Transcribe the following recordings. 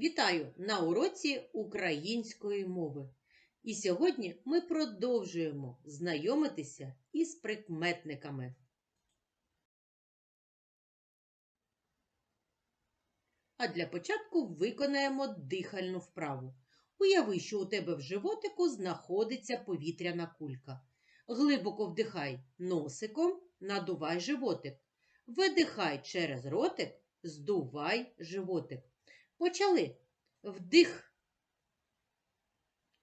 Вітаю на уроці української мови. І сьогодні ми продовжуємо знайомитися із прикметниками. А для початку виконаємо дихальну вправу. Уяви, що у тебе в животику знаходиться повітряна кулька. Глибоко вдихай носиком, надувай животик. Видихай через ротик, здувай животик. Почали. Вдих.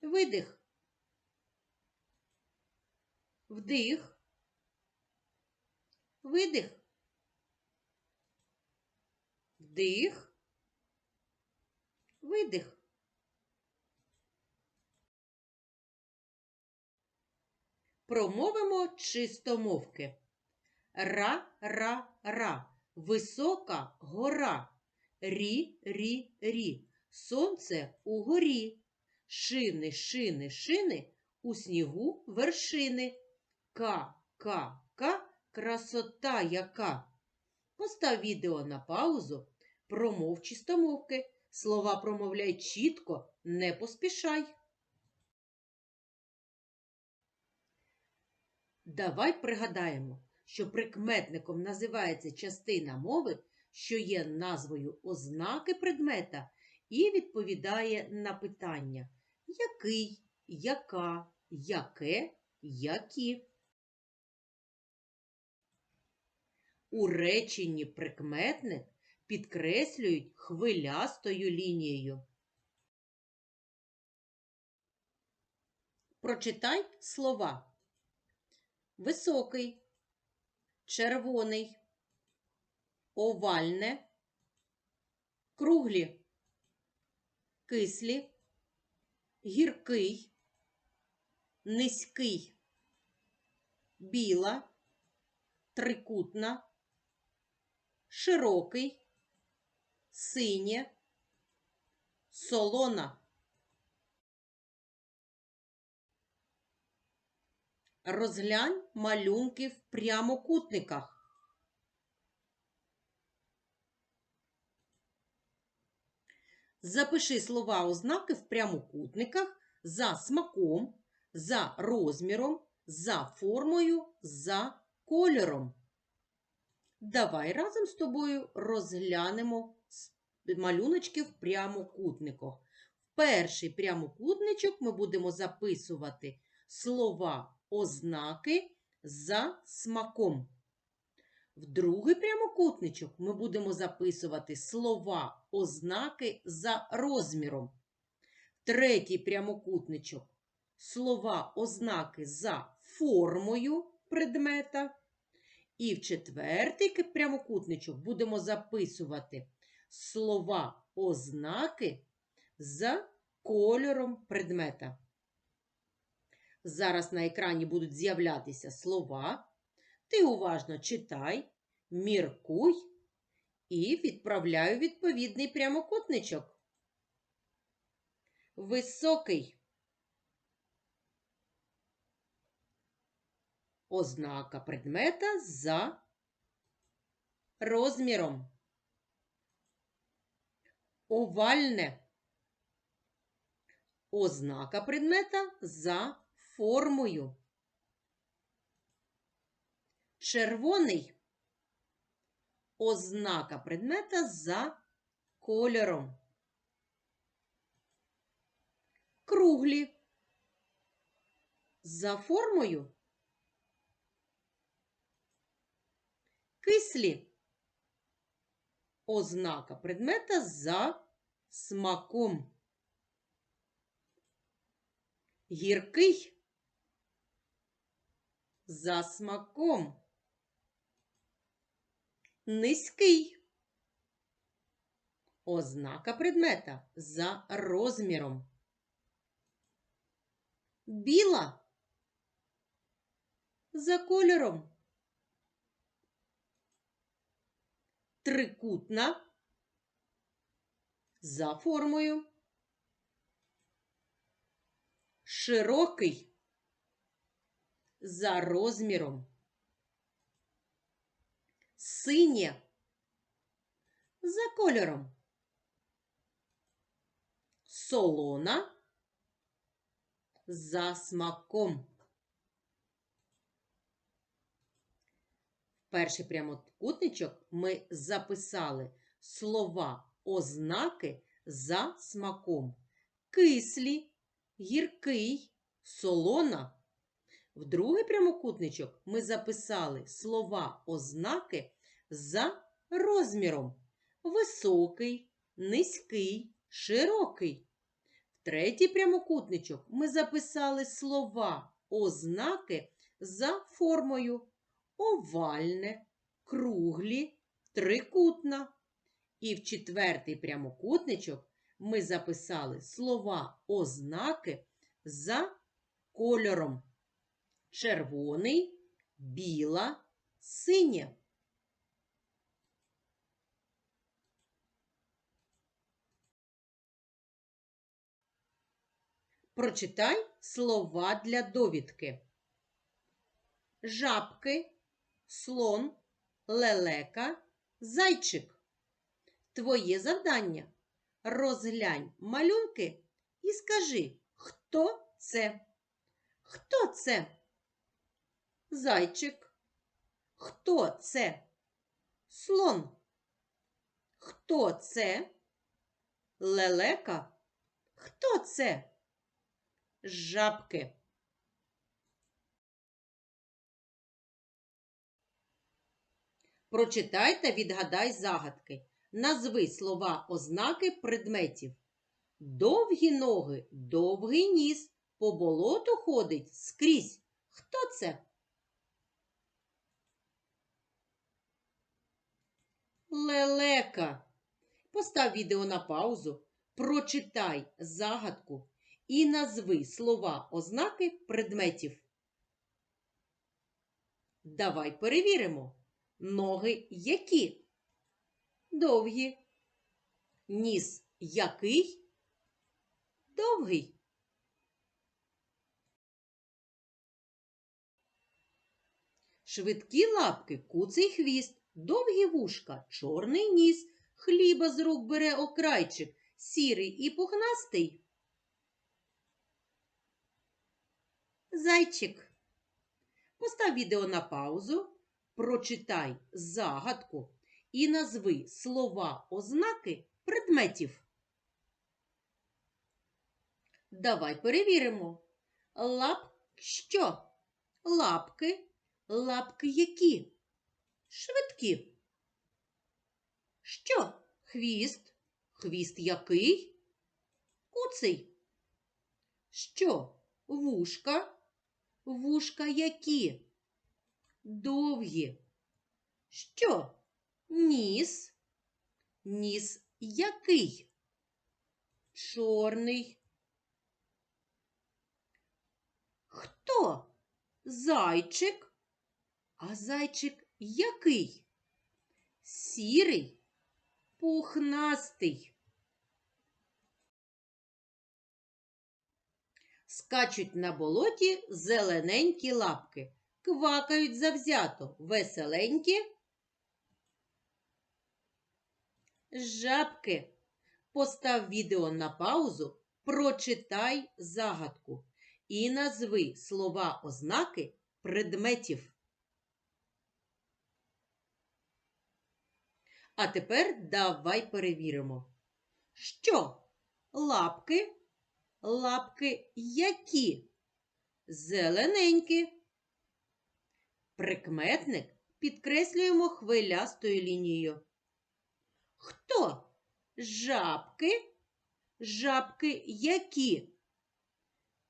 Видих. Вдих. Видих. Вдих. Видих. Промовимо чистомовки. Ра-ра-ра. Висока гора. Рі-рі-рі. Сонце угорі. Шини, шини, шини. У снігу вершини. Ка-ка-ка. Красота яка. Постав відео на паузу. Промов чистомовки. Слова промовляй чітко, не поспішай. Давай пригадаємо, що прикметником називається частина мови, що є назвою ознаки предмета і відповідає на питання який, яка, яке, які. У реченні прикметник підкреслюють хвилястою лінією. Прочитай слова. Високий, червоний, овальне, круглі, кислі, гіркий, низький, біла, трикутна, широкий, синє, солона. Розглянь малюнки в прямокутниках. Запиши слова ознаки в прямокутниках за смаком, за розміром, за формою, за кольором. Давай разом з тобою розглянемо малюночки в прямокутниках. В перший прямокутничок ми будемо записувати слова ознаки за смаком. В другий прямокутничок ми будемо записувати слова ознаки за розміром. Третій прямокутничок слова ознаки за формою предмета. І в четвертий прямокутничок будемо записувати слова ознаки за кольором предмета. Зараз на екрані будуть з'являтися слова. Ти уважно читай, міркуй і відправляю відповідний прямокутничок. Високий. Ознака предмета за розміром. Овальне. Ознака предмета за формою. Червоний ознака предмета за кольором. Круглі за формою. Кислі ознака предмета за смаком. Гіркий за смаком. Низький. Ознака предмета за розміром. Біла за кольором. Трикутна за формою. Широкий за розміром. Синє за кольором. солона, за смаком. Перший прямокутничок ми записали слова ознаки за смаком. Кислі, гіркий, солона. В другий прямокутничок ми записали слова ознаки за розміром. Високий, низький, широкий. В третій прямокутничок ми записали слова ознаки за формою овальне, круглі, трикутна. І в четвертий прямокутничок ми записали слова ознаки за кольором червоний, біла, синє. Прочитай слова для довідки. Жабки, слон, лелека, зайчик. Твоє завдання розглянь малюнки і скажи, хто це? Хто це? Зайчик. Хто це? Слон. Хто це? Лелека. Хто це? Жабки. Прочитай та відгадай загадки. Назви слова ознаки предметів. Довгі ноги, довгий ніс, по болоту ходить скрізь. Хто це? Лелека. Постав відео на паузу, прочитай загадку і назви слова ознаки предметів. Давай перевіримо. Ноги які? Довгі. Ніс який? Довгий. Швидкі лапки, куций хвіст, довгі вушка, чорний ніс, хліба з рук бере окрайчик, сірий і пухнастий. Зайчик. Постав відео на паузу, прочитай загадку і назви слова ознаки предметів. Давай перевіримо. Лап що? Лапки. Лапки які? Швидкі. Що? Хвіст? Хвіст який? Куций. Що? Вушка? Вушка які? Довгі. Що? Ніс? Ніс який? Чорний. Хто? Зайчик? А зайчик який? Сірий, пухнастий. Скачуть на болоті зелененькі лапки, квакають завзято, веселенькі. Жабки. Постав відео на паузу, прочитай загадку і назви слова ознаки предметів. А тепер давай перевіримо. Що? Лапки? Лапки які? Зелененькі. Прикметник підкреслюємо хвилястою лінією. Хто? Жабки? Жабки які?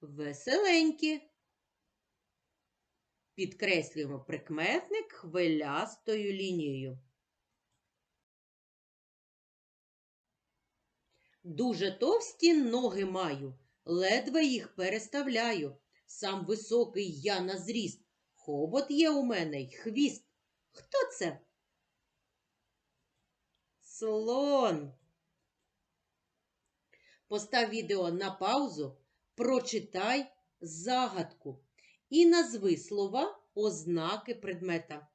Веселенькі. Підкреслюємо прикметник хвилястою лінією. Дуже товсті ноги маю, ледве їх переставляю. Сам високий я на зріст. Хобот є у мене й хвіст. Хто це? Слон. Постав відео на паузу, прочитай загадку і назви слова ознаки предмета.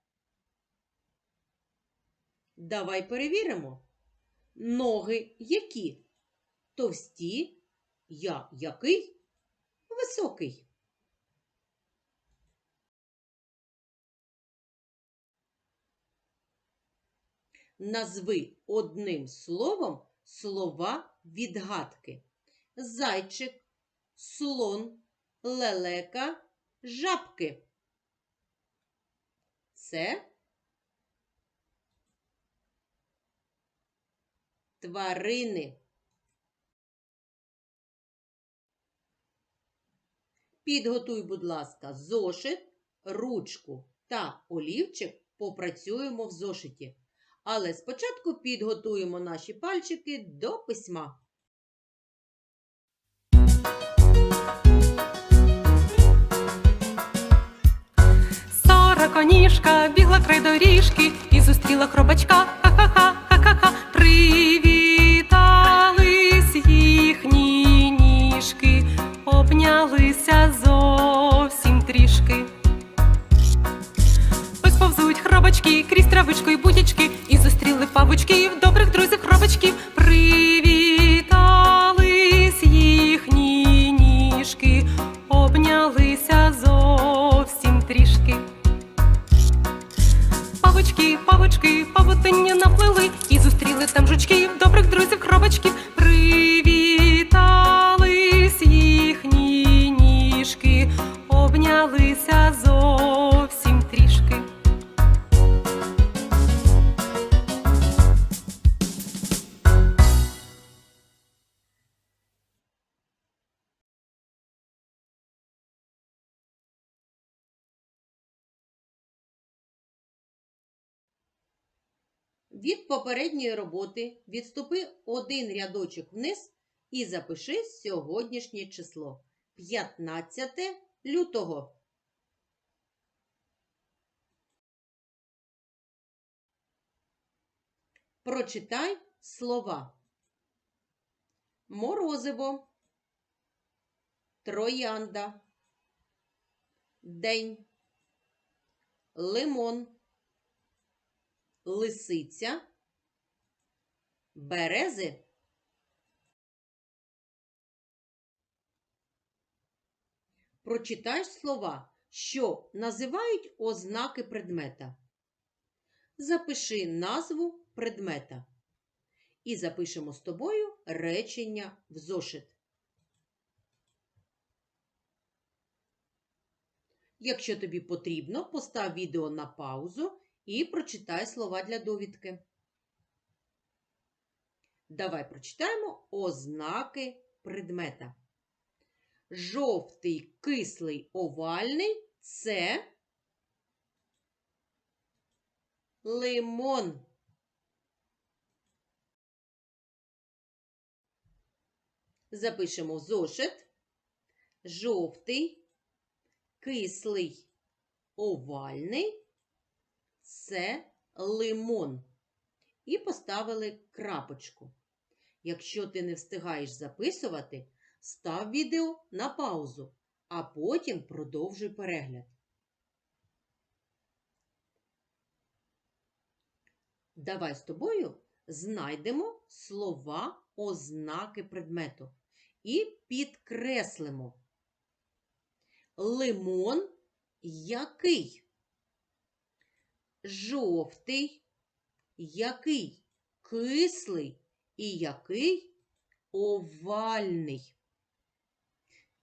Давай перевіримо. Ноги які? Товсті, Я який? Високий. Назви одним словом слова відгадки. Зайчик, слон, лелека, жабки. Це тварини. Підготуй, будь ласка, зошит, ручку та олівчик попрацюємо в зошиті. Але спочатку підготуємо наші пальчики до письма. Сороконіжка бігла край доріжки і зустріла хробачка. Ха-ха-ха, ха-ха-ха. Привітались обнялися зовсім трішки. Ось повзуть хробачки крізь травичку і будячки, і зустріли павучків, добрих друзів хробачків. Привітались Від попередньої роботи. Відступи один рядочок вниз і запиши сьогоднішнє число. 15 лютого. Прочитай слова. Морозиво, троянда, день, лимон лисиця, берези. Прочитай слова, що називають ознаки предмета. Запиши назву предмета. І запишемо з тобою речення в зошит. Якщо тобі потрібно, постав відео на паузу і прочитай слова для довідки. Давай прочитаємо ознаки предмета. Жовтий, кислий, овальний це лимон. Запишемо зошит. Жовтий, кислий, овальний це лимон. І поставили крапочку. Якщо ти не встигаєш записувати, став відео на паузу, а потім продовжуй перегляд. Давай з тобою знайдемо слова ознаки предмету і підкреслимо. Лимон який? Жовтий, який кислий і який овальний.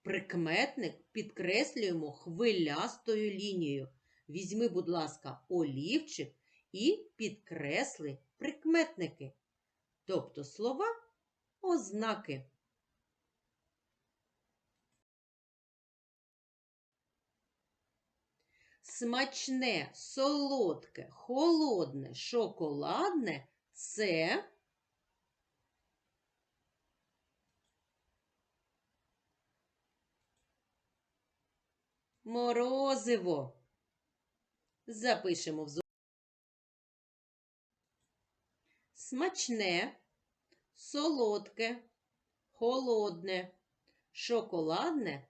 Прикметник підкреслюємо хвилястою лінією. Візьми, будь ласка, олівчик і підкресли прикметники, тобто слова ознаки. Смачне, солодке, холодне, шоколадне це морозиво. Запишемо в зо- Смачне, солодке, холодне, шоколадне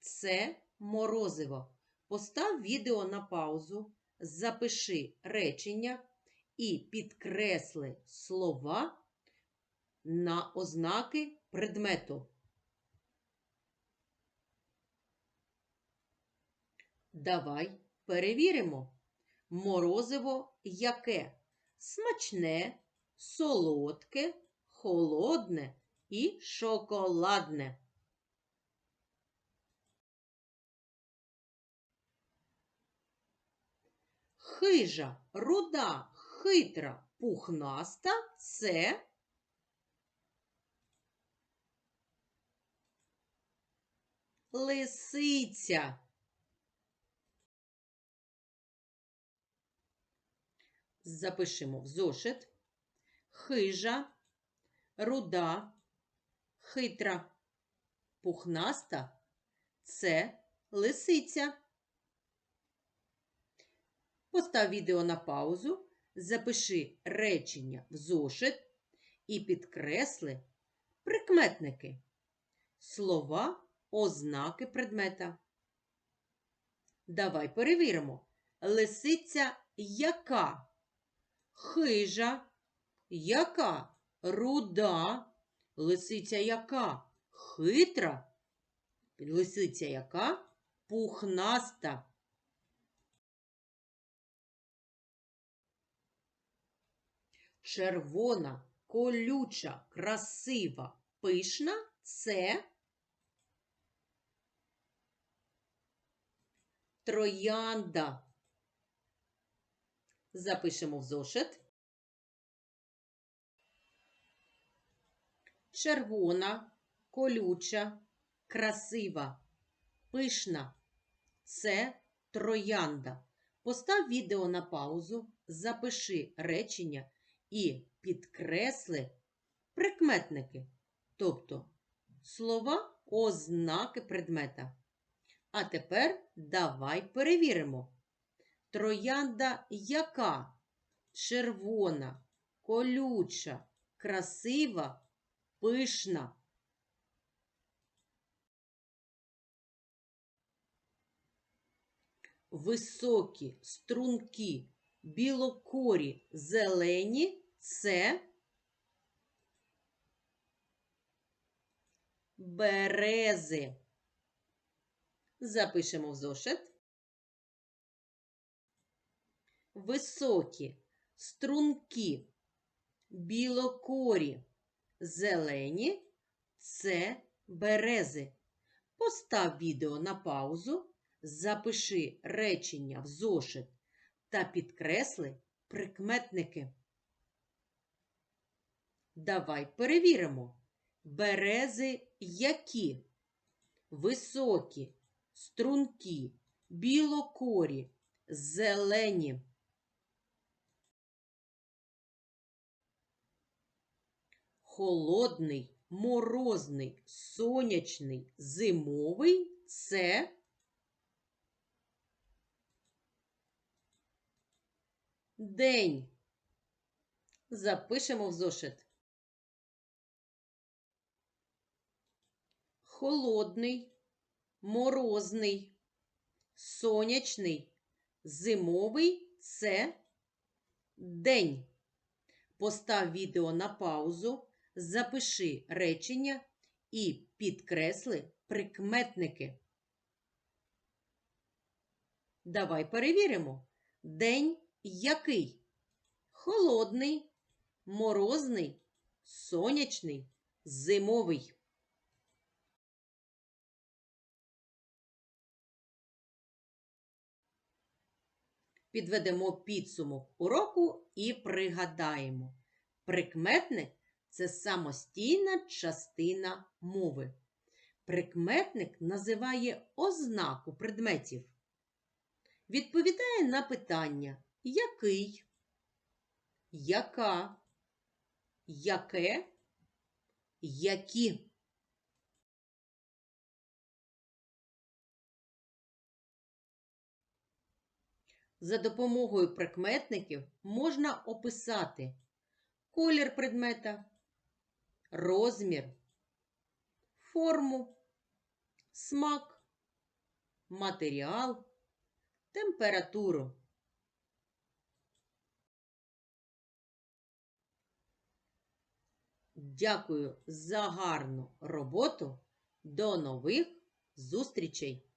це морозиво. Постав відео на паузу, запиши речення і підкресли слова на ознаки предмету. Давай перевіримо. Морозиво яке? Смачне, солодке, холодне і шоколадне. Хижа, руда, хитра, пухнаста це лисиця. Запишемо в зошит. Хижа, руда, хитра, пухнаста це лисиця. Постав відео на паузу, запиши речення в зошит і підкресли прикметники, слова, ознаки предмета. Давай перевіримо. Лисиця яка? Хижа, яка? Руда, лисиця яка? Хитра, лисиця яка? Пухнаста. Червона, колюча, красива, пишна це троянда. Запишемо в зошит. Червона, колюча, красива, пишна це троянда. Постав відео на паузу, запиши речення і підкресли прикметники, тобто слова, ознаки предмета. А тепер давай перевіримо. Троянда яка? Червона, колюча, красива, пишна. Високі, стрункі, білокорі, зелені це берези. Запишемо в зошит. Високі, стрункі, білокорі, зелені це берези. Постав відео на паузу, запиши речення в зошит та підкресли прикметники. Давай перевіримо. Берези які? Високі, стрункі, білокорі, зелені. Холодний, морозний, сонячний, зимовий це день. Запишемо в зошит. Холодний, морозний, сонячний, зимовий це день. Постав відео на паузу, запиши речення і підкресли прикметники. Давай перевіримо. День який? Холодний, морозний, сонячний, зимовий. Підведемо підсумок уроку і пригадаємо. Прикметник це самостійна частина мови. Прикметник називає ознаку предметів. Відповідає на питання який, яка, яке, які. За допомогою прикметників можна описати колір предмета, розмір, форму, смак, матеріал, температуру. Дякую за гарну роботу. До нових зустрічей!